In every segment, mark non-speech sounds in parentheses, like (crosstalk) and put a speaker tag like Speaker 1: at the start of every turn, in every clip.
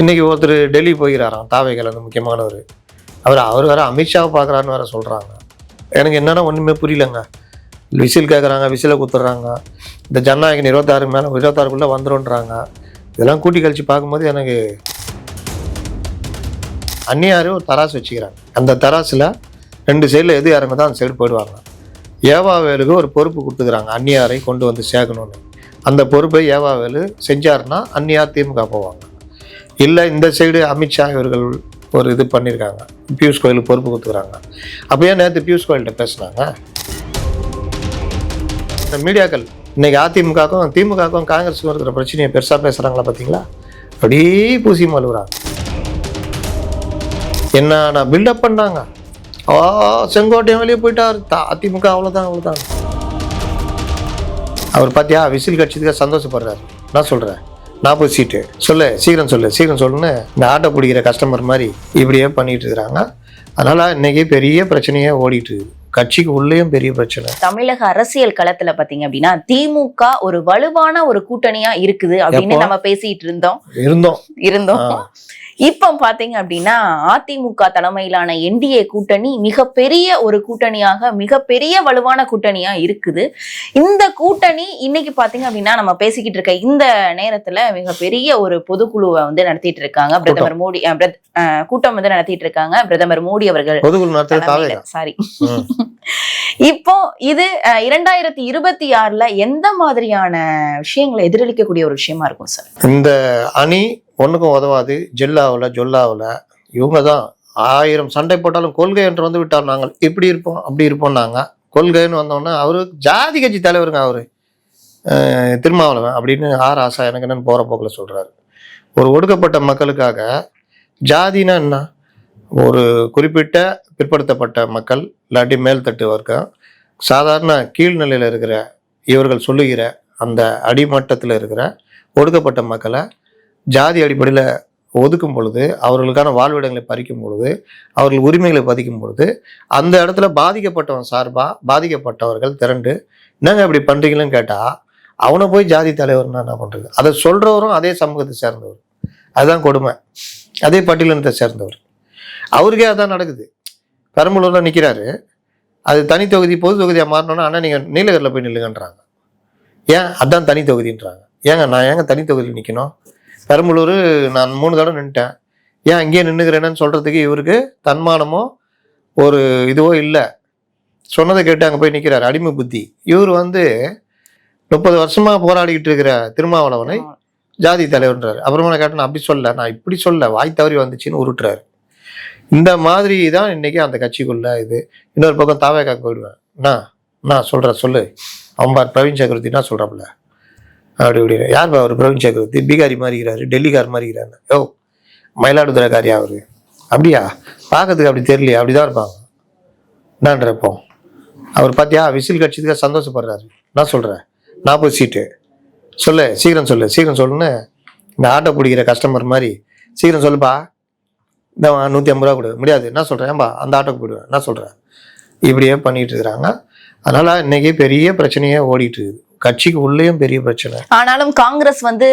Speaker 1: இன்றைக்கி ஒருத்தர் டெல்லி போகிறாராம் தாவைகள் அந்த முக்கியமானவர். அவர் அவர் வேறு அமித்ஷாவை பார்க்குறாருன்னு வேறு சொல்கிறாங்க எனக்கு என்னென்னா ஒன்றுமே புரியலங்க. விசில் கேட்குறாங்க விசிலை குத்துறாங்க. இந்த ஜனநாயகன் இருபத்தாறு மேலே இருபத்தாறுக்குள்ளே வந்துருன்றாங்க. இதெல்லாம் கூட்டி கழிச்சு பார்க்கும்போது எனக்கு அந்நியார் ஒரு தராசு வச்சுக்கிறாங்க. அந்த தராசில் ரெண்டு சைடில் எது இறங்குதோ அந்த சைடு போயிடுவாங்க. ஏவாவேலுக்கு ஒரு பொறுப்பு கொடுத்துக்கிறாங்க அந்நியாரை கொண்டு வந்து சேர்க்கணும்னு. அந்த பொறுப்பை ஏவாவேலு செஞ்சாருன்னா அந்நியார் திமுக போவாங்க. இல்லை இந்த சைடு அமித்ஷா இவர்கள் ஒரு இது பண்ணியிருக்காங்க பியூஷ் கோயிலுக்கு பொறுப்பு கொடுத்துக்கிறாங்க. அப்போ ஏன் நேற்று பியூஷ் கோயில்கிட்ட பேசுனாங்க? இந்த மீடியாக்கள் இன்னைக்கு அதிமுகவுக்கும் திமுகவுக்கும் காங்கிரஸுக்கும் இருக்கிற பிரச்சனையை பெருசாக பேசுகிறாங்களா பார்த்தீங்களா அப்படியே பூசி மழுவுறாங்க. என்ன நான் பில்டப் பண்ணாங்க ஆ செங்கோட்டையன் வெளியே போயிட்டார். தா அதிமுக அவ்வளோதான் அவ்வளோதான் அவர் பார்த்தியா விசில் கட்சிதுக்கு சந்தோஷப்படுறாரு. நான் சொல்கிறேன் நாற்பது சீட்டு சொல்லு சீக்கிரம் சொல்லு சீக்கிரம் சொல்லுன்னு இந்த ஆட்டோ பிடிக்கிற கஸ்டமர் மாதிரி இப்படியே பண்ணிட்டு இருக்கிறாங்க அதனால் இன்னைக்கு பெரிய பிரச்சனையே ஓடிட்டு இருக்குது கட்சிக்கு உள்ளேயும் பெரிய பிரச்சனை.
Speaker 2: தமிழக அரசியல் களத்துல பாத்தீங்க அப்படின்னா திமுக ஒரு வலுவான ஒரு கூட்டணியா இருக்குது அப்படின்னு? நம்ம பேசிட்டு இருந்தோம்.
Speaker 1: இருந்தோம்.
Speaker 2: இருந்தோம். இப்போ பாத்தீங்க அப்படின்னா அதிமுக தலைமையிலான என்டிஏ கூட்டணி மிகப்பெரிய ஒரு கூட்டணியாக மிகப்பெரிய வலுவான கூட்டணியா இருக்குது. இந்த கூட்டணி இன்னைக்கு பாத்தீங்க அப்படின்னா நம்ம பேசிக்கிட்டு இருக்க இந்த நேரத்துல மிகப்பெரிய ஒரு பொதுக்குழுவை வந்து நடத்திட்டு இருக்காங்க. பிரதமர் மோடி கூட்டம் வந்து நடத்திட்டு இருக்காங்க. பிரதமர் மோடி அவர்கள் சாரி. இப்போ இது இரண்டாயிரத்தி இருபத்தி ஆறுல எந்த மாதிரியான விஷயங்களை எதிரொலிக்கக்கூடிய ஒரு விஷயமா இருக்கும் சார்
Speaker 1: இந்த அணி ஒன்றுக்கும் உதவாது ஜெல்லாவில் ஜொல்லாவில். இவங்க தான் ஆயிரம் சண்டை போட்டாலும் கொள்கை என்று வந்து விட்டால் நாங்கள். இப்படி இருப்போம் அப்படி இருப்போம் நாங்கள் கொள்கைன்னு வந்தோன்னே அவரு ஜாதி கட்சி தலைவருங்க அவர். திருமாவளவன் அப்படின்னு ஆர் ஆசா எனக்கு என்னன்னு போகிற போக்கில் சொல்கிறாரு ஒரு ஒடுக்கப்பட்ட மக்களுக்காக ஜாதினா என்ன? ஒரு குறிப்பிட்ட பிற்படுத்தப்பட்ட மக்கள் இல்லாட்டி மேல்தட்டு வர்க்கம் சாதாரண கீழ்நிலையில் இருக்கிற இவர்கள் சொல்லுகிற அந்த அடிமட்டத்தில் இருக்கிற ஒடுக்கப்பட்ட மக்களை ஜாதி அடிப்படையில் ஒதுக்கும் பொழுது அவர்களுக்கான வாழ்விடங்களை பறிக்கும் பொழுது அவர்கள் உரிமைகளை பதிக்கும் பொழுது அந்த இடத்துல பாதிக்கப்பட்டவன் சார்பாக பாதிக்கப்பட்டவர்கள் திரண்டு என்னங்க இப்படி பண்ணுறீங்களன்னு கேட்டால் அவனை போய் ஜாதி தலைவர்னா என்ன பண்ணுறது அதை சொல்கிறவரும் அதே சமூகத்தை சேர்ந்தவர். அதுதான் கொடுமை. அதே பட்டியலினத்தை சேர்ந்தவர். அவருக்கே அதான் நடக்குது. பெரம்பலூரில் நிற்கிறாரு அது தனி தொகுதி பொது தொகுதியாக மாறினோன்னா அண்ணா நீங்கள் நீலகரில் போய் நில்லுங்கன்றாங்க. ஏன்? அதான் தனி தொகுதின்றாங்க. ஏங்க நான் ஏங்க தனி தொகுதியில் நிற்கணும் பெரம்பலூர் நான் மூணு தடவை நின்ட்டேன் ஏன் அங்கேயே நின்றுக்கிறேன்னு சொல்கிறதுக்கு இவருக்கு தன்மானமோ ஒரு இதுவோ இல்லை. சொன்னதை கேட்டு அங்கே போய் நிற்கிறாரு அடிமை புத்தி. இவர் வந்து முப்பது வருஷமாக போராடிக்கிட்டு இருக்கிற திருமாவளவனை ஜாதி தலைவர்ன்றாரு. அப்புறமா நான் கேட்டேன் நான் அப்படி சொல்ல நான் இப்படி சொல்ல வாய் தவறி வந்துச்சுன்னு உருட்டுறாரு. இந்த மாதிரி தான் இன்னைக்கு அந்த கட்சிக்குள்ள இது. இன்னொரு பக்கம் தாவேக்காக்கு போயிடுவேன். நான் நான் சொல்கிறேன் சொல்லு. அவன் பார் பிரவீன் சக்கரவர்த்தி என்ன சொல்கிறாப்புல அப்படி இப்படி யார்ப்பா அவர் பிரவீன் சக்கரவர்த்தி? பீகாரி மாறிக்கிறாரு டெல்லிக்கார் மாறிக்கிறாரு. ஓ மயிலாடுதுறைக்காரியா அவரு அப்படியா? பார்க்கறதுக்கு அப்படி தெரியலையா அப்படி தான் இருப்பாங்க என்னன்றப்போ அவர் பார்த்தியா விசில் கட்சிதுக்கு சந்தோஷப்படுறாரு. நான் சொல்கிறேன் நாற்பது சீட்டு. சொல்லு சீக்கிரம் சொல்லு சீக்கிரம் சொல்லுன்னு இந்த ஆட்டோ பிடிக்கிற கஸ்டமர் மாதிரி சீக்கிரம் சொல்லுப்பா. இந்த நூற்றி ஐம்பது ரூபா கொடு. முடியாது. என்ன சொல்கிறேன் ஏன்பா அந்த ஆட்டோக்கு போயிடுவேன். என்ன சொல்கிறேன் இப்படியே பண்ணிகிட்டு இருக்கிறாங்க. அதனால் இன்றைக்கி பெரிய பிரச்சனையே ஓடிட்டு இருக்குது. கட்சிக்கு உள்ளேயும் பெரிய பிரச்சனை.
Speaker 2: ஆனாலும் காங்கிரஸ் வந்து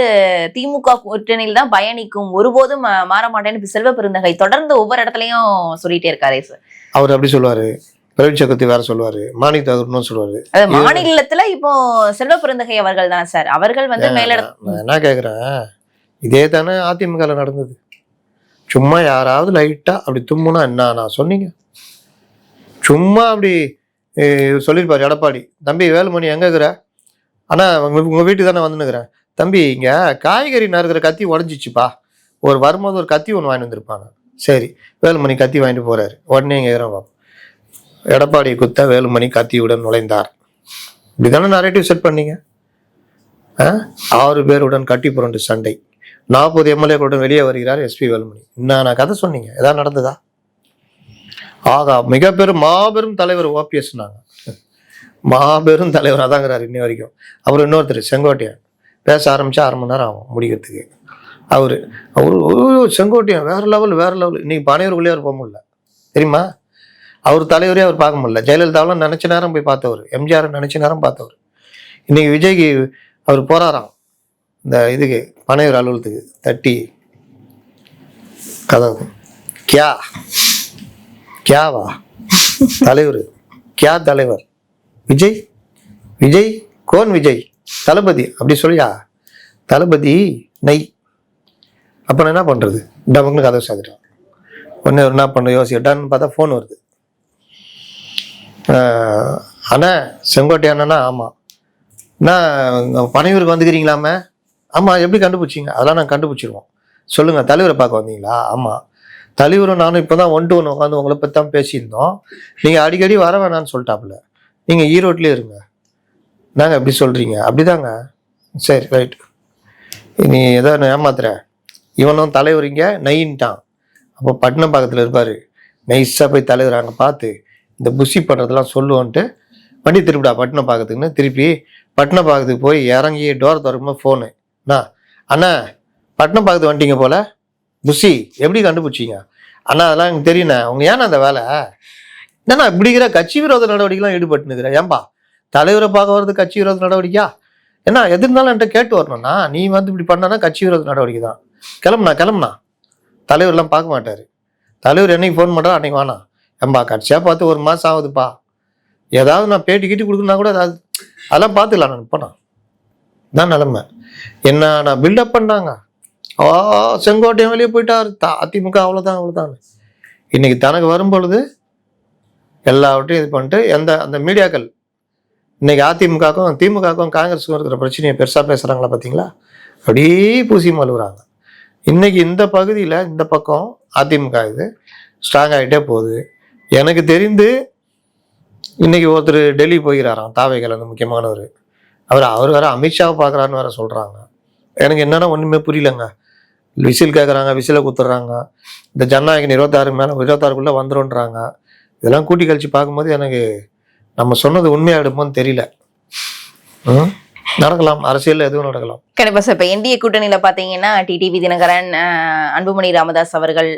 Speaker 2: திமுக கூட்டணியில் தான் பயணிக்கும். ஒருபோதும் மாற மாட்டேன்னு செல்வ பெருந்தகை தொடர்ந்து ஒவ்வொரு இடத்துலயும் சொல்லிட்டே இருக்காரே சார்
Speaker 1: அவர் அப்படி சொல்லுவார். பிரவீன் சக்கரவர்த்தி வேற சொல்லுவார். மாணிக் தாகூர்னு சொல்லுவார்.
Speaker 2: மாநிலத்துல இப்போ செல்வ பெருந்தகை அவர்கள் தான் சார் அவர்கள் வந்து
Speaker 1: நான் என்ன கேட்குறேன் இதே தானே அதிமுகவில் நடந்தது. சும்மா யாராவது லைட்டாக அப்படி தும்முனா என்ன? நான் சொன்னீங்க. சும்மா அப்படி சொல்லியிருப்பார் எடப்பாடி. தம்பி வேலுமணி எங்கே இருக்கிற? அண்ணா உங்கள் உங்கள் வீட்டுக்கு தானே வந்துனுக்குறேன் தம்பி இங்கே காய்கறி நறுக்கிற கத்தி உடஞ்சிச்சுப்பா. ஒரு வரும்போது ஒரு கத்தி ஒன்று வாங்கிட்டு வந்திருப்பாங்க. சரி வேலுமணி கத்தி வாங்கிட்டு போகிறாரு உடனே கேட்குறேன் எடப்பாடி குத்த வேலுமணி கத்தியுடன் நுழைந்தார். இப்படி தானே நரேட்டிவ் செட் பண்ணீங்க? ஆ? ஆறு பேருடன் கட்டி புரண்டு சண்டை. நாற்பது எம்எல்ஏக்களுடன் வெளியே வருகிறார் எஸ்பி வேலுமணி. என்ன கதை சொன்னீங்க? ஏதாவது நடந்ததா? ஆகா மிகப்பெரும் மாபெரும் தலைவர் ஓபிஎஸ்னாங்க மாபெரும் தலைவர் அதாங்கிறார் இன்னி வரைக்கும். அப்புறம் இன்னொருத்தர் செங்கோட்டையன். பேச ஆரம்பிச்சா அரை மணி நேரம் ஆகும் முடிக்கிறதுக்கு. அவர் அவர் செங்கோட்டையன் வேற லெவல் வேற லெவல் இன்றைக்கி பனையூருக்குள்ளே அவர் போக முடியல. தெரியுமா? அவர் தலைவரே அவர் பார்க்க முடியல. ஜெயலலிதாவெலாம் நினைச்ச நேரம் போய் பார்த்தவர். எம்ஜிஆர் நினச்ச நேரம் பார்த்தவர். இன்றைக்கி விஜய்க்கு அவர் போறாராம். இந்த இதுக்கு பனையூர் அலுவலகத்துக்கு தட்டி. கதவு கியா. கியாவா? தலைவர். கியா தலைவர். விஜய் விஜய் கோன் விஜய் தளபதி அப்படி சொல்லியா? தளபதி நெய். அப்புறம் என்ன பண்ணுறது டபுக்குன்னு கதை சாதிட்டோம் ஒன்று என்ன பண்ண யோசிக்கிட்டான்னு பார்த்தா ஃபோன் வருது. ஆஹ், அண்ணா செங்கோட்டை அண்ணனா? ஆமாம் அண்ணா பனையூருக்கு வந்துக்கிறீங்களாமே? ஆமாம் எப்படி கண்டுபிடிச்சிங்க? அதெல்லாம் நான் கண்டுபிடிச்சிருவோம். சொல்லுங்கள் தலைவரை பார்க்க வந்தீங்களா? ஆமாம் தலைவரும் நானும் இப்போ தான் ஒன் டு ஒன்று உட்காந்து உங்களை பற்றி தான் பேசியிருந்தோம். நீங்கள் அடிக்கடி வர வேணாம்னு சொல்லிட்டாப்புல. நீங்கள் ஈரோட்லேயே இருங்க. நாங்கள் எப்படி சொல்கிறீங்க அப்படிதாங்க. சரி ரைட் நீ ஏதோ நான் ஏமாத்துற. இவனும் தலைவர் இங்கே நெய்ன்ட்டான். அப்போ பட்டினம் பக்கத்தில் இருப்பார். நைஸாக போய் தலைவர் அங்கே பார்த்து இந்த புஷி பண்ணுறதெல்லாம் சொல்லுவோன்ட்டு வண்டி திருப்பிடா பட்டினம் பார்க்கறதுக்குன்னு திருப்பி பட்டினம் பார்க்கறதுக்கு போய் இறங்கி டோர் திறக்கும்போது ஃபோனு அண்ணா அண்ணா பட்டினம் பார்க்கறது வந்துட்டீங்க போல்? புஷி எப்படி கண்டுபிடிச்சிங்க? அண்ணா அதெல்லாம் எனக்கு தெரியுண்ணே அவங்க ஏன்னா அந்த வேலை? என்ன இப்படிங்கிற கட்சி விரோத நடவடிக்கைலாம் ஈடுபட்டுனுக்குற? ஏன்பா தலைவரை பார்க்க வர்றது கட்சி விரோத நடவடிக்கையா? என்ன எது இருந்தாலும் என்கிட்ட கேட்டு வரணும்னா நீ வந்து இப்படி பண்ணனா கட்சி விரோத நடவடிக்கை தான். கிளம்புனா கிளம்புனா தலைவர்லாம் பார்க்க மாட்டார். தலைவர் என்னைக்கு ஃபோன் பண்ணுறா அன்னைக்கு வானா ஏன்பா கட்சியாக பார்த்து ஒரு மாதம் ஆகுதுப்பா. ஏதாவது நான் பேட்டி கீட்டி கொடுக்கணும்னா கூட அதாவது அதெல்லாம் பார்த்துக்கலாம் நான் போனான் தான் நிலமை. என்ன நான் பில்டப் பண்ணாங்க ஓ செங்கோட்டையன் வெளியே போயிட்டார். அதிமுக அவ்வளோதான் அவ்வளோதான் இன்னைக்கு தனக்கு வரும் பொழுது எல்லாவற்றையும் இது பண்ணிட்டு எந்த அந்த மீடியாக்கள் இன்னைக்கு அதிமுகவுக்கும் திமுகவுக்கும் காங்கிரஸுக்கும் இருக்கிற பிரச்சனையை பெருசாக பேசுகிறாங்களா பார்த்தீங்களா அப்படியே பூசி மழுவுறாங்க. இன்னைக்கு இந்த பகுதியில் இந்த பக்கம் அதிமுக இது ஸ்ட்ராங் ஆகிட்டே போகுது. எனக்கு தெரிந்து இன்னைக்கு ஒருத்தர் டெல்லி போகிறாராம் தாவைகள் அந்த முக்கியமானவர். அவர் அவர் வேற அமித்ஷாவை பார்க்குறான்னு வேற சொல்கிறாங்க எனக்கு என்னன்னா ஒன்றுமே புரியலங்க. விசில் கேட்குறாங்க விசிலை குத்துறாங்க. இந்த ஜனநாயகம் இருபத்தாறு மேலே இருபத்தாறுக்குள்ளே வந்துருன்றாங்க இதெல்லாம் கூட்டி கழிச்சு பார்க்கும்போது எனக்கு நம்ம சொன்னது உண்மையாகிடுமோன்னு தெரியல. ம்? நடக்கலாம். அரசியலில் எதுவும் நடக்கலாம்.
Speaker 2: கண்டிப்பா சார் இப்ப என்டிஏ கூட்டணியில பாத்தீங்கன்னா டிடிவி தினகரன் அன்புமணி ராமதாஸ் அவர்கள்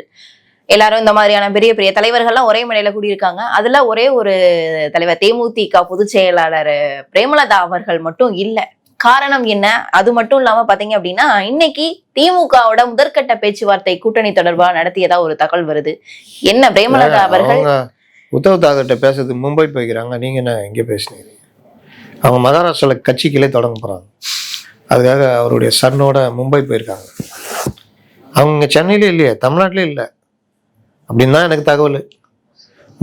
Speaker 2: எல்லாரும் இந்த மாதிரியான பெரிய பெரிய தலைவர்கள்லாம் ஒரே மேடையில கூடியிருக்காங்க. அதுல ஒரே ஒரு தலைவர் தேமுதிக பொதுச் செயலாளர் பிரேமலதா அவர்கள் மட்டும் இல்ல. காரணம் என்ன? அது மட்டும் இல்லாம பாத்தீங்க அப்படின்னா இன்னைக்கு திமுகவோட முதற்கட்ட பேச்சுவார்த்தை கூட்டணி தொடர்பா நடத்தியதா ஒரு தகவல் வருது. என்ன பிரேமலதா அவர்கள்?
Speaker 1: உத்தவ் தாக்கர்கிட்ட பேசுறது மும்பை போய்க்கிறாங்க. நீங்கள் என்ன எங்கே பேசுனீங்க? அவங்க மகாராஷ்டிராவில் கட்சிக்கிலே தொடங்க போகிறாங்க அதுக்காக அவருடைய சன்னோட மும்பை போயிருக்காங்க. அவங்க சென்னையிலே இல்லையே தமிழ்நாட்டிலே இல்லை. அப்படின்னு தான் எனக்கு தகவல்.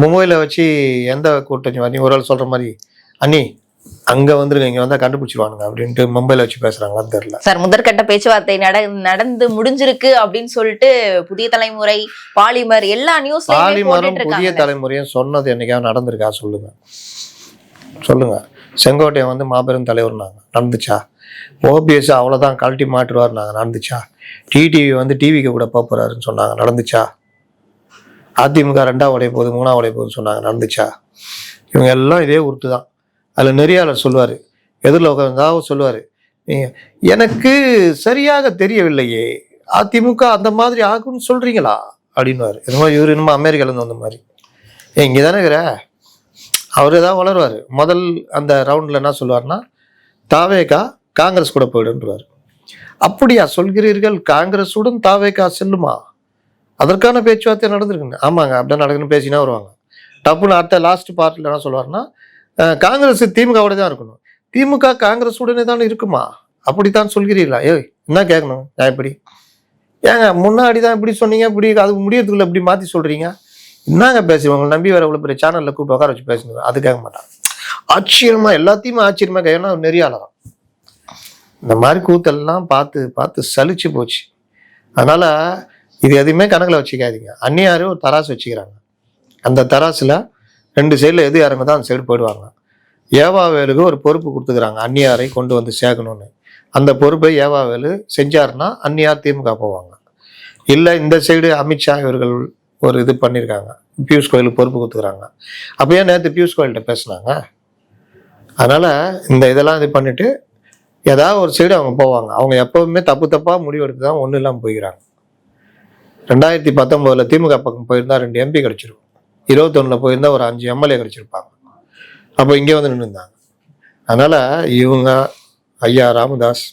Speaker 1: மும்பையில் வச்சு எந்த கூட்டணி நீ ஒரு ஆள் சொல்கிற மாதிரி அண்ணி அங்கே வந்துருங்க இங்கே வந்தால் கண்டுபிடிச்சிருவானுங்க அப்படின்ட்டு மும்பையில் வச்சு பேசுகிறாங்களான்னு தெரில
Speaker 2: சார் முதற்கட்ட பேச்சுவார்த்தை நட நடந்து முடிஞ்சிருக்கு அப்படின்னு சொல்லிட்டு புதிய தலைமுறை பாலிமர் எல்லா நியூஸ்லயுமே
Speaker 1: பாலிமரம் புதிய தலைமுறையும் சொன்னது என்னைக்காவது நடந்திருக்கா? சொல்லுங்க. சொல்லுங்க. செங்கோட்டையன் வந்து மாபெரும் தலைவர்னாங்க. நடந்துச்சா? ஓபிஎஸ் அவ்வளோதான் கழட்டி மாட்டுருவாருனாங்க நடந்துச்சா? டிடிவி வந்து டிவிக்கு கூட போறாருன்னு சொன்னாங்க. நடந்துச்சா? அதிமுக ரெண்டா உடைய போகுது மூணா உடைய போகுதுன்னு சொன்னாங்க. நடந்துச்சா? இவங்க எல்லாம் இதே உருட்டு தான் அதில் நெறியாளர் சொல்லுவார். எதிரில் உட்காந்து சொல்லுவார். எனக்கு சரியாக தெரியவில்லையே. அதிமுக அந்த மாதிரி ஆகும்னு சொல்கிறீங்களா அப்படின்னுவார். என்னமோ இவர் என்னமோ அமெரிக்காலேருந்து வந்த மாதிரி. ஏ இங்கே தானே இருக்கிற? அவர் ஏதாவது வளருவார். முதல் அந்த ரவுண்டில் என்ன சொல்லுவார்னா தாவேகா காங்கிரஸ் கூட போயிடுன்றார் அப்படியா சொல்கிறீர்கள்? காங்கிரஸுடன் தாவேகா செல்லுமா? அதற்கான பேச்சுவார்த்தை நடந்திருக்குங்க. ஆமாங்க அப்படிதான் நடக்குன்னு பேசினா வருவாங்க. டப்புன்னு அடுத்த லாஸ்ட் பார்ட்டில் என்ன சொல்லுவார்னா காங்கிரஸ் திமுகவோட தான் இருக்கணும். திமுக காங்கிரஸ் உடனே தான் இருக்குமா? அப்படித்தான் சொல்கிறீர்களா? ஏய் என்ன கேட்கணும்? நான் எப்படி ஏங்க முன்னாடி தான் இப்படி சொன்னீங்க இப்படி அது முடியறதுக்குள்ள இப்படி மாற்றி சொல்கிறீங்க என்னங்க பேசுவீங்க உங்களை நம்பி வேற இவ்வளோ பெரிய சேனலில் கூப்பிட்டு உட்கார வச்சு பேசுங்க அது கேட்க மாட்டான். ஆச்சரியமா எல்லாத்தையுமே ஆச்சரியமா கேட்கணும் அவர் நெறியாளராம் இந்த மாதிரி கூத்தெல்லாம் பார்த்து பார்த்து சலிச்சு போச்சு. அதனால் இது எதுவுமே கணக்கில் வச்சுக்காதீங்க. அந்நியாரும் ஒரு தராசு வச்சுக்கிறாங்க. அந்த தராசில் ரெண்டு சைடில் எது இறங்குதோ அந்த சைடு போயிடுவாங்க. ஏவாவேலுக்கு ஒரு பொறுப்பு கொடுத்துக்கிறாங்க. அந்நியாரை கொண்டு வந்து சேர்க்கணும்னு. அந்த பொறுப்பை ஏவாவேலு செஞ்சாருன்னா அந்நியார் திமுக போவாங்க. இல்லை இந்த சைடு அமித்ஷா இவர்கள் ஒரு இது பண்ணியிருக்காங்க பியூஷ் கோயிலுக்கு பொறுப்பு கொடுத்துக்கிறாங்க. அப்போ ஏன் நேற்று பியூஷ் கோயில்கிட்ட பேசுனாங்க? அதனால் இந்த இதெல்லாம் இது பண்ணிவிட்டு ஏதாவது ஒரு சைடு அவங்க போவாங்க. அவங்க எப்போவுமே தப்பு தப்பாக முடிவெடுத்து தான் ஒன்றும் இல்லாமல் போய்க்கிறாங்க. ரெண்டாயிரத்தி பத்தொம்போதில் திமுக பக்கம் போயிருந்தால் ரெண்டு எம்பி கிடச்சிருக்கும் இருபத்தொன்னில் போயிருந்தா ஒரு அஞ்சு எம்எல்ஏ கிடச்சிருப்பாங்க. அப்போ இங்கே வந்து நின்றுந்தாங்க அதனால் இவங்க ஐயா ராமதாஸ்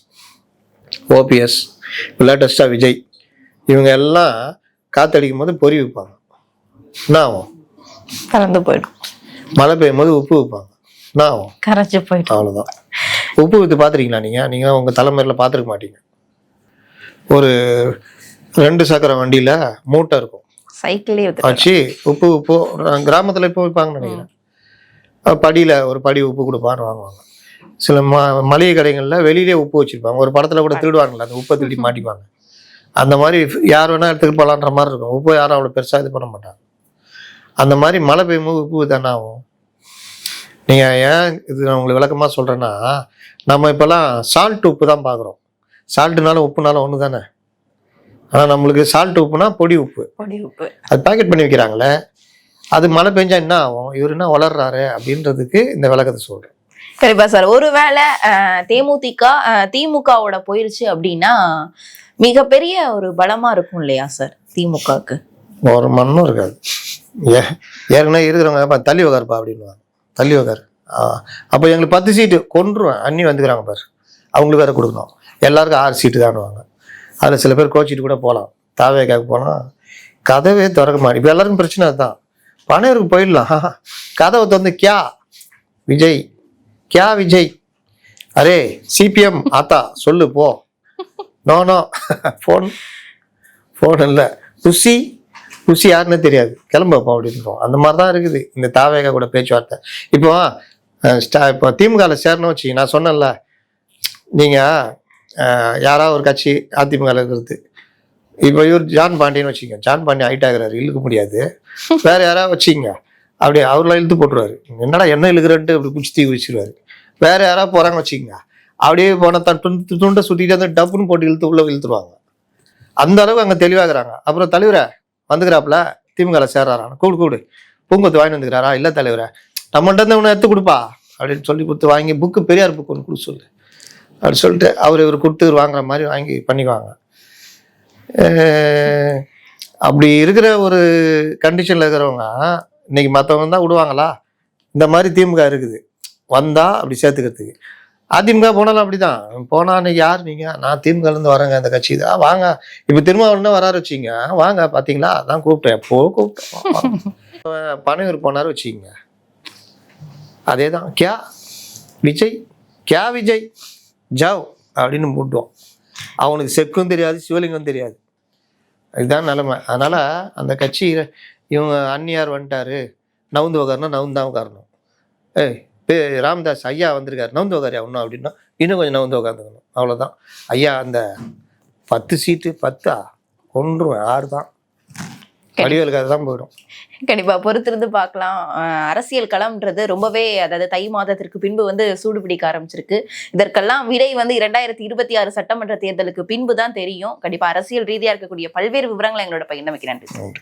Speaker 1: ஓபிஎஸ் லேட்டஸ்ட்டாக விஜய் இவங்க எல்லாம் காற்றடிக்கும் போது பொறி வைப்பாங்க. என்ன ஆகும்?
Speaker 2: கலந்து போயிடும்.
Speaker 1: மழை பெய்யும் போது உப்பு வைப்பாங்க. என்ன ஆகும்?
Speaker 2: கரைச்சு போயிடும்.
Speaker 1: அவ்வளோதான் உப்பு வித்து பார்த்துருக்கீங்களா நீங்கள் நீங்கள் உங்கள் தலைமுறையில் பார்த்துருக்க மாட்டீங்க. ஒரு ரெண்டு சக்கர வண்டியில் மூட்டை இருக்கும்.
Speaker 2: சைக்கிளே
Speaker 1: வச்சு உப்பு உப்பு கிராமத்தில் இப்போ வைப்பாங்கன்னு நினைக்கிறேன். படியில் ஒரு படி உப்பு கொடுப்பான்னு வாங்குவாங்க. சில ம மளிகை கடைகளில் வெளியிலே உப்பு வச்சுருப்பாங்க. ஒரு படத்தில் கூட திருடுவாங்கல்ல அந்த உப்பை திருடி மாட்டிப்பாங்க. அந்த மாதிரி யார் வேணால் எடுத்துட்டு போகலான்ற மாதிரி இருக்கும். உப்பு யாரும் அவ்வளோ பெருசாக இது பண்ண மாட்டாங்க. அந்த மாதிரி மழை பெய்யும் போது உப்பு தானே ஆகும்? நீங்கள் ஏன் இது நான் உங்களுக்கு விளக்கமாக சொல்கிறேன்னா நம்ம இப்போல்லாம் சால்ட் உப்பு தான் பார்க்குறோம். சால்ட்டுனாலும் உப்புனாலும் ஒன்று தானே ஆனால் நம்மளுக்கு சால்ட் உப்புனா பொடி உப்பு.
Speaker 2: பொடி உப்பு.
Speaker 1: அது பேக்கெட் பண்ணி வைக்கிறாங்களே அது மழை பெஞ்சா என்ன ஆகும்? இவர் என்ன வளர்றாரு அப்படின்றதுக்கு இந்த விளக்கத்தை சொல்றேன்.
Speaker 2: கண்டிப்பா சார். ஒருவேளை தேமுதிக திமுகவோட போயிருச்சு அப்படின்னா மிகப்பெரிய ஒரு பலமா இருக்கும் இல்லையா சார் திமுகவுக்கு?
Speaker 1: ஒரு மண்ணும் இருக்காது. ஏ ஏற்கனவே இருக்கிறவங்க "அப்பா, தள்ளி உக்காருப்பா அப்படின்னுவாங்க. தள்ளி உக்காரு. அப்போ எங்களுக்கு பத்து சீட்டு கொன்றுவேன். அண்ணி வந்துக்கிறாங்க பாரு. அவங்களுக்கு வேற கொடுக்கணும். எல்லாருக்கும் ஆறு சீட்டு தானுவாங்க அதில் சில பேர் கோச்சிட்டு கூட போகலாம் தாவேக்காக போனால் கதவே திறக்க மாட்டேன். இப்போ எல்லாருக்கும் பிரச்சனை அதுதான். பனையூருக்கு போயிடலாம். (laughs) கதவை திறந்து கியா விஜய் கியா விஜய். அரே சிபிஎம் ஆத்தா சொல்லு போ. No no. (laughs) ஃபோன் ஃபோன் இல்லை. புசி புசி யாருன்னே தெரியாது. கிளம்பப்போம் அப்படின்றோம் அந்த மாதிரி தான் இருக்குது. இந்த தாவேகா கூட பேச்சுவார்த்தை. இப்போ ஸ்டா இப்போ திமுகவில் சேரணும் வச்சு நான் சொன்னேன்ல நீங்கள் யாராவது ஒரு கட்சி அதிமுகவில் இருக்கிறது. இப்போ இவர் ஜான் பாண்டியன் வச்சுக்கோங்க. ஜான் பாண்டியன் ஹைட் ஆகுறாரு. இழுக்க முடியாது. (laughs) வேற யாராவது வச்சுக்கோங்க. அப்படியே அவர்லாம் இழுத்து போட்டுருவாரு. என்னடா என்ன இழுக்கிறன்ட்டு அப்படி குச்சி தீ வச்சிருவாரு வேற யாராவது போறாங்க வச்சுக்கோங்க. அப்படியே போன துண்டு துண்டை சுட்டிட்டு அந்த டப்புன்னு போட்டு இழுத்து உள்ள இழுத்துருவாங்க. அந்த அளவுக்கு அங்கே தெளிவாகிறாங்க. அப்புறம் தலைவரை வந்துக்கிறாப்புல திமுகல சேர்றாராம். கூடு கூடு. பூங்கொத்து வாங்கி வந்துக்கிறாரா? இல்லை தலைவரை. நம்மகிட்ட இருந்து ஒன்று எடுத்து கொடுப்பா. அப்படின்னு சொல்லி கொடுத்து வாங்கி புக்கு பெரியார் புக் ஒன்று கொடுக்க சொல்லு. அப்படி சொல்லிட்டு அவர் இவர் கொடுத்து வாங்குற மாதிரி வாங்கி பண்ணிக்குவாங்க. அப்படி இருக்கிற ஒரு கண்டிஷனில் இருக்கிறவங்க இன்னைக்கு மற்றவங்க தான் விடுவாங்களா? இந்த மாதிரி திமுக இருக்குது. வந்தால் அப்படி சேர்த்துக்கிறதுக்கு. அதிமுக போனாலும் அப்படிதான். போனால் அன்னைக்கு யார் நீங்கள் நான் திமுகலேருந்து வரேங்க இந்த கட்சி தான் வாங்க. இப்போ திரும்ப திருமாவளவன் வராரு வச்சிங்க வாங்க பார்த்தீங்களா அதான் கூப்பிட்டேன். எப்போ கூப்பிட்டேன். பனையூர் போனாரு வச்சிங்க அதே தான் கியா விஜய். கியா விஜய். ஜாவ் அப்படின்னு மூட்டுவோம். அவனுக்கு செக்கும் தெரியாது சிவலிங்கம் தெரியாது. இதுதான் நிலைமை. அதனால் அந்த கட்சி இவங்க அந்நியார் வந்துட்டாரு. நவுந்து உக்காருனா நவுந்து தான் உட்காரணும் ஏய் பே ராமதாஸ் ஐயா வந்திருக்காரு. நவுந்து உக்காரியா இன்னும் அப்படின்னா? இன்னும் கொஞ்சம் நவுந்து உட்காந்துக்கணும் அவ்வளோதான் ஐயா அந்த பத்து சீட்டு பத்தா? கொன்றுவேன் ஆறு தான். வடிவேலுக்கு அதுதான் போயிடும்.
Speaker 2: கண்டிப்பா பொறுத்திருந்து பார்க்கலாம். அரசியல் களம்ன்றது ரொம்பவே அதாவது தை மாதத்திற்கு பின்பு வந்து சூடு பிடிக்க ஆரம்பிச்சிருக்கு. இதற்கெல்லாம் விடை வந்து இரண்டாயிரத்தி இருபத்தி ஆறு சட்டமன்ற தேர்தலுக்கு பின்பு தான் தெரியும். கண்டிப்பா அரசியல் ரீதியா இருக்கக்கூடிய பல்வேறு விவரங்களை எங்களோட பகிர்ந்து வைக்கிறேன்
Speaker 1: நன்றி.